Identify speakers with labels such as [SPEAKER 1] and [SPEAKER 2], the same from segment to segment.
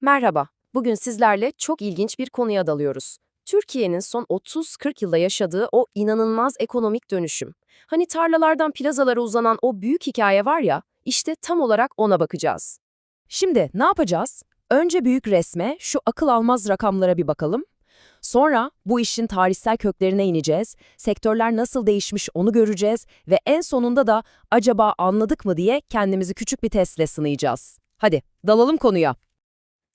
[SPEAKER 1] Merhaba. Bugün sizlerle çok ilginç bir konuya dalıyoruz. Türkiye'nin son 30-40 yılda yaşadığı o inanılmaz ekonomik dönüşüm. Hani tarlalardan plazalara uzanan o büyük hikaye var ya, işte tam olarak ona bakacağız.
[SPEAKER 2] Şimdi ne yapacağız? Önce büyük resme, şu akıl almaz rakamlara bir bakalım. Sonra bu işin tarihsel köklerine ineceğiz, sektörler nasıl değişmiş onu göreceğiz ve en sonunda da acaba anladık mı diye kendimizi küçük bir testle sınayacağız. Hadi dalalım konuya.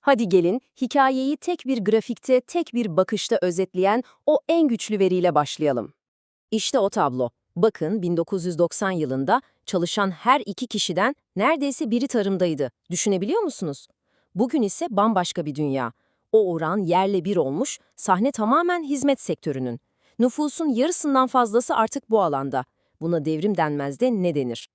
[SPEAKER 1] Hadi gelin, hikayeyi tek bir grafikte, tek bir bakışta özetleyen o en güçlü veriyle başlayalım. İşte o tablo. Bakın 1990 yılında çalışan her iki kişiden neredeyse biri tarımdaydı. Düşünebiliyor musunuz? Bugün ise bambaşka bir dünya. O oran yerle bir olmuş, sahne tamamen hizmet sektörünün. Nüfusun yarısından fazlası artık bu alanda. Buna devrim denmez de ne denir?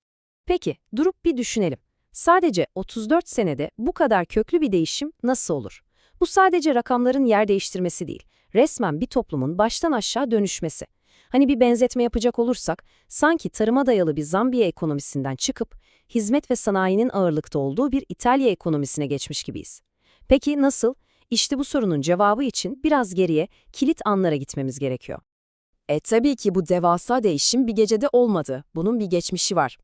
[SPEAKER 2] Peki durup bir düşünelim. Sadece 34 senede bu kadar köklü bir değişim nasıl olur? Bu sadece rakamların yer değiştirmesi değil, resmen bir toplumun baştan aşağı dönüşmesi. Hani bir benzetme yapacak olursak, sanki tarıma dayalı bir Zambiya ekonomisinden çıkıp, hizmet ve sanayinin ağırlıkta olduğu bir İtalya ekonomisine geçmiş gibiyiz. Peki nasıl? İşte bu sorunun cevabı için biraz geriye, kilit anlara gitmemiz gerekiyor. E tabii ki bu devasa değişim bir gecede olmadı. Bunun bir geçmişi var.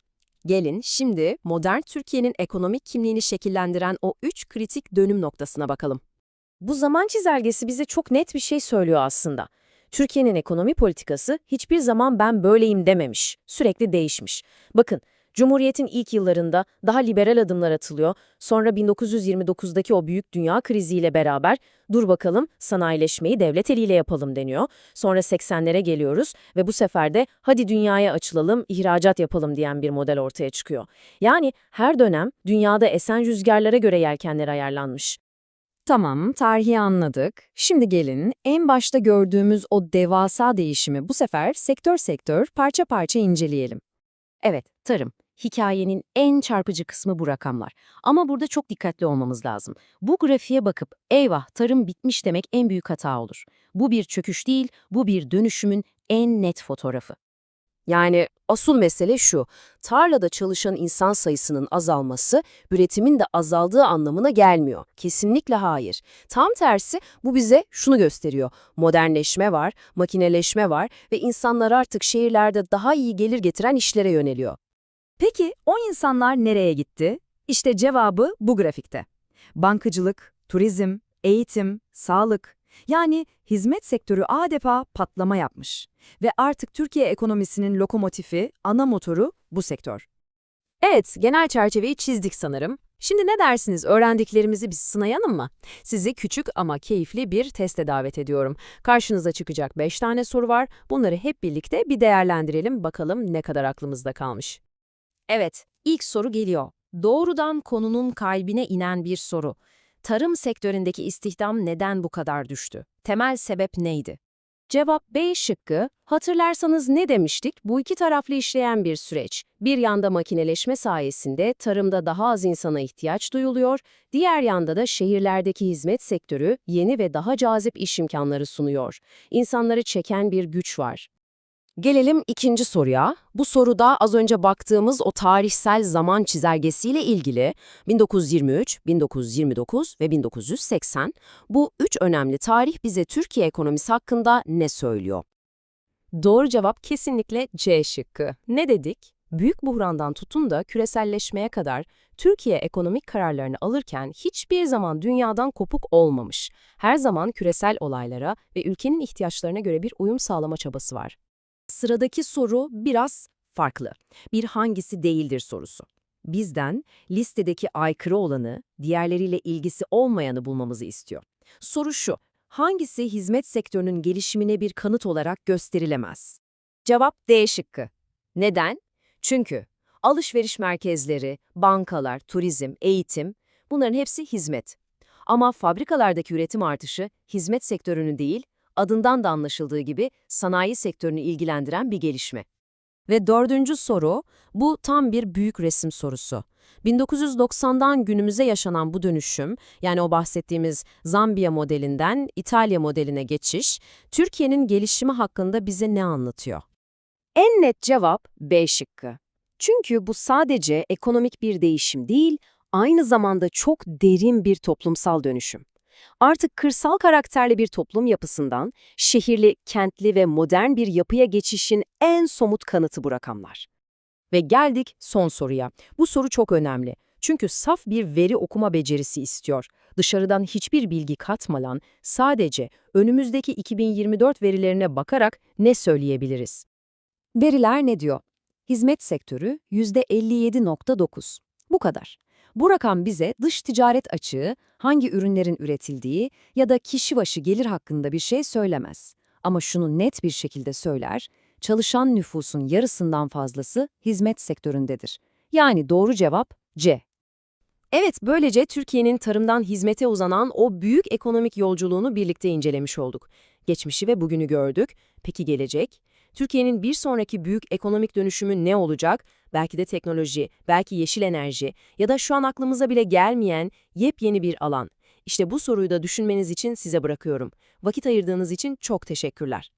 [SPEAKER 2] Gelin şimdi modern Türkiye'nin ekonomik kimliğini şekillendiren o üç kritik dönüm noktasına bakalım.
[SPEAKER 1] Bu zaman çizelgesi bize çok net bir şey söylüyor aslında. Türkiye'nin ekonomi politikası hiçbir zaman ben böyleyim dememiş, sürekli değişmiş. Bakın, Cumhuriyet'in ilk yıllarında daha liberal adımlar atılıyor, sonra 1929'daki o büyük dünya kriziyle beraber dur bakalım sanayileşmeyi devlet eliyle yapalım deniyor. Sonra 80'lere geliyoruz ve bu sefer de hadi dünyaya açılalım, ihracat yapalım diyen bir model ortaya çıkıyor. Yani her dönem dünyada esen rüzgarlara göre yelkenler ayarlanmış.
[SPEAKER 2] Tamam, tarihi anladık. Şimdi gelin en başta gördüğümüz o devasa değişimi bu sefer sektör sektör parça parça inceleyelim.
[SPEAKER 1] Evet, tarım. Hikayenin en çarpıcı kısmı bu rakamlar. Ama burada çok dikkatli olmamız lazım. Bu grafiğe bakıp eyvah tarım bitmiş demek en büyük hata olur. Bu bir çöküş değil, bu bir dönüşümün en net fotoğrafı. Yani asıl mesele şu, tarlada çalışan insan sayısının azalması, üretimin de azaldığı anlamına gelmiyor. Kesinlikle hayır. Tam tersi bu bize şunu gösteriyor. Modernleşme var, makineleşme var ve insanlar artık şehirlerde daha iyi gelir getiren işlere yöneliyor.
[SPEAKER 2] Peki o insanlar nereye gitti? İşte cevabı bu grafikte. Bankacılık, turizm, eğitim, sağlık, yani hizmet sektörü adeta patlama yapmış. Ve artık Türkiye ekonomisinin lokomotifi, ana motoru bu sektör.
[SPEAKER 1] Evet, genel çerçeveyi çizdik sanırım. Şimdi ne dersiniz, öğrendiklerimizi biz sınayalım mı? Sizi küçük ama keyifli bir teste davet ediyorum. Karşınıza çıkacak 5 tane soru var. Bunları hep birlikte bir değerlendirelim, bakalım ne kadar aklımızda kalmış. Evet, ilk soru geliyor. Doğrudan konunun kalbine inen bir soru. Tarım sektöründeki istihdam neden bu kadar düştü? Temel sebep neydi? Cevap B şıkkı. Hatırlarsanız ne demiştik? Bu iki taraflı işleyen bir süreç. Bir yanda makineleşme sayesinde tarımda daha az insana ihtiyaç duyuluyor, diğer yanda da şehirlerdeki hizmet sektörü yeni ve daha cazip iş imkanları sunuyor. İnsanları çeken bir güç var. Gelelim ikinci soruya. Bu soruda az önce baktığımız o tarihsel zaman çizelgesiyle ilgili 1923, 1929 ve 1980 bu üç önemli tarih bize Türkiye ekonomisi hakkında ne söylüyor? Doğru cevap kesinlikle C şıkkı. Ne dedik? Büyük buhrandan tutun da küreselleşmeye kadar Türkiye ekonomik kararlarını alırken hiçbir zaman dünyadan kopuk olmamış. Her zaman küresel olaylara ve ülkenin ihtiyaçlarına göre bir uyum sağlama çabası var. Sıradaki soru biraz farklı. Bir hangisi değildir sorusu. Bizden listedeki aykırı olanı, diğerleriyle ilgisi olmayanı bulmamızı istiyor. Soru şu, hangisi hizmet sektörünün gelişimine bir kanıt olarak gösterilemez? Cevap D şıkkı. Neden? Çünkü alışveriş merkezleri, bankalar, turizm, eğitim bunların hepsi hizmet. Ama fabrikalardaki üretim artışı hizmet sektörünü değil, adından da anlaşıldığı gibi sanayi sektörünü ilgilendiren bir gelişme. Ve dördüncü soru, bu tam bir büyük resim sorusu. 1990'dan günümüze yaşanan bu dönüşüm, yani o bahsettiğimiz Zambiya modelinden İtalya modeline geçiş, Türkiye'nin gelişimi hakkında bize ne anlatıyor? En net cevap B şıkkı. Çünkü bu sadece ekonomik bir değişim değil,
[SPEAKER 2] aynı zamanda çok derin bir toplumsal dönüşüm. Artık kırsal karakterli bir toplum yapısından şehirli, kentli ve modern bir yapıya geçişin en somut kanıtı bu rakamlar.
[SPEAKER 3] Ve geldik son soruya. Bu soru çok önemli. Çünkü saf bir veri okuma becerisi istiyor. Dışarıdan hiçbir bilgi katmadan sadece önümüzdeki 2024 verilerine bakarak ne söyleyebiliriz?
[SPEAKER 2] Veriler ne diyor? Hizmet sektörü %57.9. Bu kadar. Bu rakam bize dış ticaret açığı, hangi ürünlerin üretildiği ya da kişi başı gelir hakkında bir şey söylemez. Ama şunu net bir şekilde söyler, çalışan nüfusun yarısından fazlası hizmet sektöründedir. Yani doğru cevap C.
[SPEAKER 1] Evet, böylece Türkiye'nin tarımdan hizmete uzanan o büyük ekonomik yolculuğunu birlikte incelemiş olduk. Geçmişi ve bugünü gördük. Peki gelecek? Türkiye'nin bir sonraki büyük ekonomik dönüşümü ne olacak? Belki de teknoloji, belki yeşil enerji ya da şu an aklımıza bile gelmeyen yepyeni bir alan. İşte bu soruyu da düşünmeniz için size bırakıyorum. Vakit ayırdığınız için çok teşekkürler.